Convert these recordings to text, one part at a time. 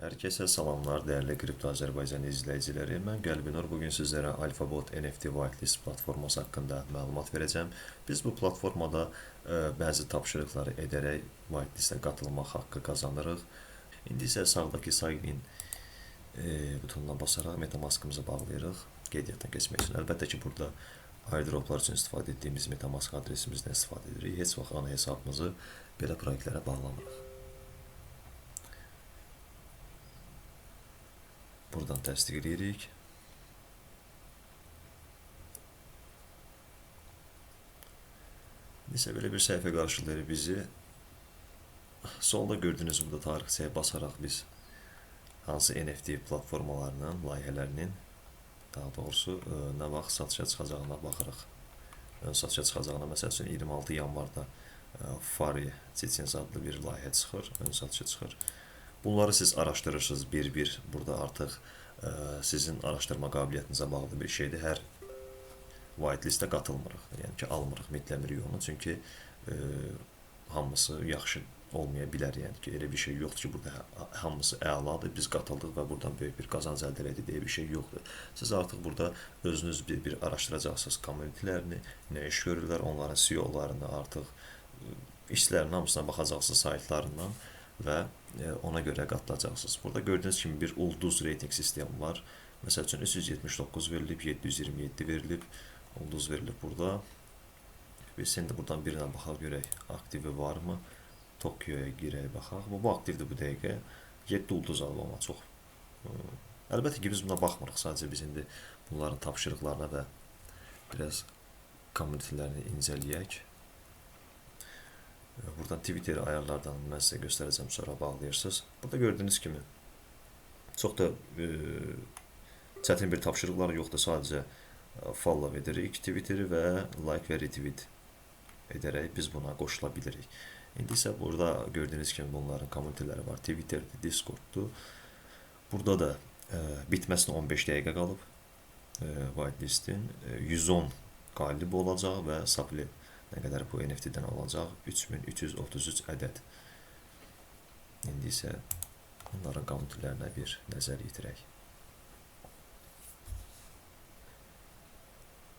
Hər kəsə salamlar, dəyərli Kripto Azərbaycan izləyiciləri. Mən Qəlbinur bu gün sizlərə Alphabot NFT Whitelist platforması haqqında məlumat verəcəm. Biz bu platformada ə, bəzi tapşırıqları edərək whitelistə qatılmaq haqqı qazanırıq. İndi isə sağdakı sign in e, butonuna basaraq MetaMask-ımızı bağlayırıq qeydiyyatdan keçmək üçün. Əlbəttə ki, burada airdroplar üçün istifadə etdiyimiz MetaMask adresimizdən istifadə edirik. Heç vaxt ana hesabımızı belə proyektlərə bağlamırıq. Buradan təsdiq edirik. Nəsə belə bir səhifə qarşılayır bizi. Solda gördüyünüz burada tarixçəyə basaraq biz hansı NFT platformalarının, layihələrinin daha doğrusu nə vaxt satışa çıxacağına baxırıq. Ön satışa çıxacağına məsəl üçün 26 yanvarda Fari Çeçens adlı bir layihə çıxır, ön satışa çıxır. Bunları siz araşdırırsınız bir-bir. Burada artıq ə, sizin araşdırma qabiliyyətinizə bağlı bir şeydir. Hər whitelistə qatılmırıq. Yəni ki, almırıq, mitləmirik onu. Çünki ə, hamısı yaxşı olmaya bilər. Yəni ki, elə bir şey yoxdur ki, burada hə- hamısı əladır. Biz qatıldıq və buradan böyük bir qazanc əldə elədik deyə bir şey yoxdur. Siz artıq burada özünüz bir-bir araşdıracaqsınız kommunitələrini, nə iş görürlər, onların CEO-larını artıq ə, işlərin hamısına baxacaqsınız saytlarından və e, ona görə qatılacaqsınız. Burada gördüyünüz kimi bir ulduz reytinq sistemi var. Məsəl üçün 379 verilib, 727 verilib, ulduz verilib burada. Biz indi buradan birinə baxaq görək aktivi varmı? Tokyoya girək baxaq. Bu, bu aktivdir bu dəqiqə. 7 ulduz alıb amma çox. ə, Əlbəttə ki, biz buna baxmırıq. Sadəcə biz indi bunların tapşırıqlarına və biraz kommunitələrini incələyək. Buradan Twitter ayarlardan mən sizə göstərəcəm, sonra bağlayırsınız. Burada gördüyünüz kimi çox da e, çətin bir tapşırıqlar yoxdur. Sadəcə e, follow edirik Twitteri və like və retweet edərək biz buna qoşula bilirik. İndi isə burada gördüyünüz kimi bunların kommentarları var. Twitterdir, Discorddur. Burada da e, bitməsinə 15 dəqiqə qalıb. E, whitelistin e, 110 qalib olacaq və supply nə qədər bu NFT-dən alacaq? 3333 ədəd. İndi isə bunların kommentarlarına bir nəzər yetirək.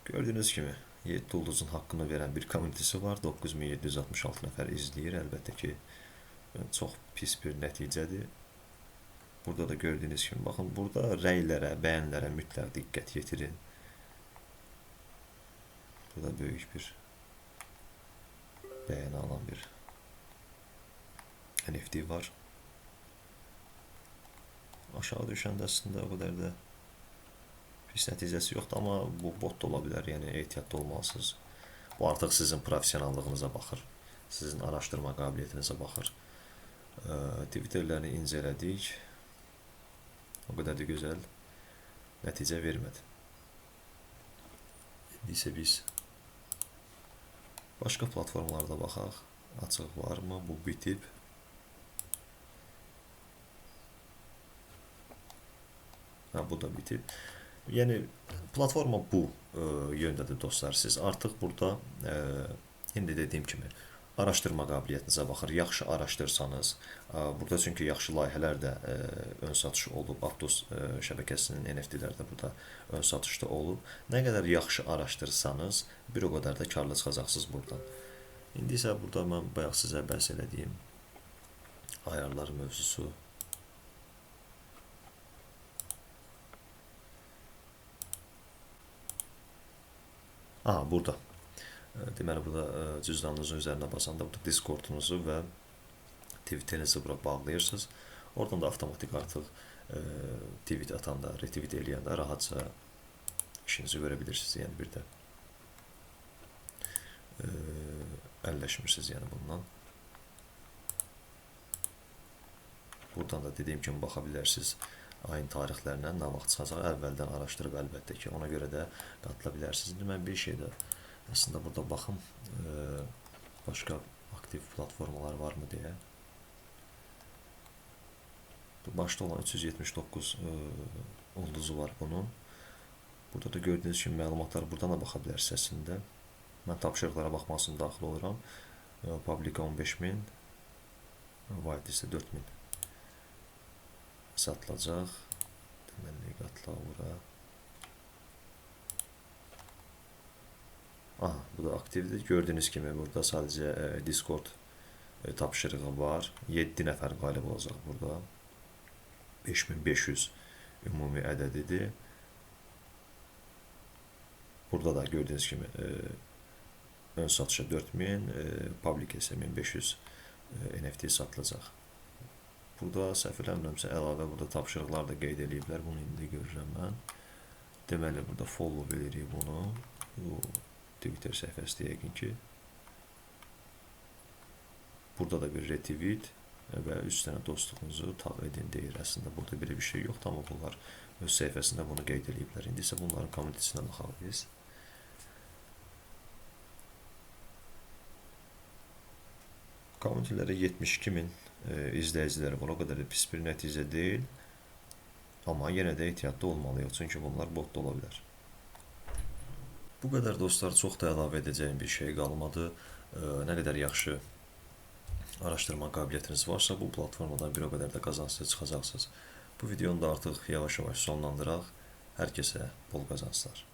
Gördüyünüz kimi 7 ulduzun haqqını verən bir kommentisi var. 9766 nəfər izləyir. Əlbəttə ki, çox pis bir nəticədir. Burada da gördüyünüz kimi baxın, burada rəylərə, bəyənlərə mütləq diqqət yetirin. Burada böyük bir bəyəni alan bir NFT var. Aşağı düşəndə əslində o qədər də pis nəticəsi yoxdur, amma bu bot da ola bilər, yəni ehtiyatlı olmalısınız. Bu artıq sizin professionallığınıza baxır, sizin araşdırma qabiliyyətinizə baxır. Ə, Twitterlərini incələdik. O qədər də gözəl nəticə vermədi. İndi isə biz başqa platformalarda baxaq. Açıq varmı? Bu bitib. Hə, bu da bitib. Yəni platforma bu ə, yöndədir dostlar. Siz artıq burada ə, indi dediyim kimi araşdırma qabiliyyətinizə baxır. Yaxşı araşdırsanız, burada çünki yaxşı layihələr də ön satış olub. Aptos şəbəkəsinin NFT-ləri də burada ön satışda olub. Nə qədər yaxşı araşdırsanız, bir o qədər də karlı çıxacaqsınız burdan. İndi isə burada mən bayaq sizə bəhs elədiyim ayarlar mövzusu Aha, burada. Deməli burada e, cüzdanınızın üzərinə basanda burada Discordunuzu və Twitterinizi bura bağlayırsınız. Oradan da avtomatik artıq e, tweet atanda, retweet eləyəndə rahatca işinizi görə bilirsiniz. Yəni bir də e, əlləşmirsiniz yəni bundan. Buradan da dediyim kimi baxa bilərsiniz ayın tarixlərinə nə vaxt çıxacaq əvvəldən araşdırıb əlbəttə ki, ona görə də qatıla bilərsiniz. İndi mən bir şey də əslində burada baxım e, başqa aktiv platformalar varmı deyə. Başda olan 379 e, ulduzu var bunun. Burada da gördüyünüz kimi məlumatlar buradan da baxa bilərsiniz əslində. Mən tapşırıqlara baxmaq üçün daxil oluram. E, Public 15000, Whitelist 4000. satılacaq. Deməli, qatla ora. Aha, bu da aktivdir. Gördüyünüz kimi burada sadəcə e, Discord e, tapşırığı var. 7 nəfər qalib olacaq burada. 5500 ümumi ədədidir. Burada da gördüyünüz kimi e, ön satışa 4000, e, public isə 1500 e, NFT satılacaq. Burada səhv eləmirəmsə əlavə burada tapşırıqlar da qeyd eləyiblər. Bunu indi görürəm mən. Deməli burada follow veririk bunu. Bu Twitter səhifəsi yəqin ki. Burada da bir retweet və 3 dənə dostluğunuzu tag edin deyir. Əslində burada belə bir şey yoxdur, amma bunlar öz səhifəsində bunu qeyd eləyiblər. İndi isə bunların kommentisindən baxaq biz. Kommentlərə 72 min e, izləyiciləri var. O qədər də pis bir nəticə deyil. Amma yenə də ehtiyatlı olmalıyıq, çünki bunlar bot da ola bilər. Bu qədər dostlar, çox da əlavə edəcəyim bir şey qalmadı. Nə qədər yaxşı araşdırma qabiliyyətiniz varsa, bu platformadan bir o qədər də qazanclı çıxacaqsınız. Bu videonu da artıq yavaş-yavaş sonlandıraq. Hər kəsə bol qazanclar.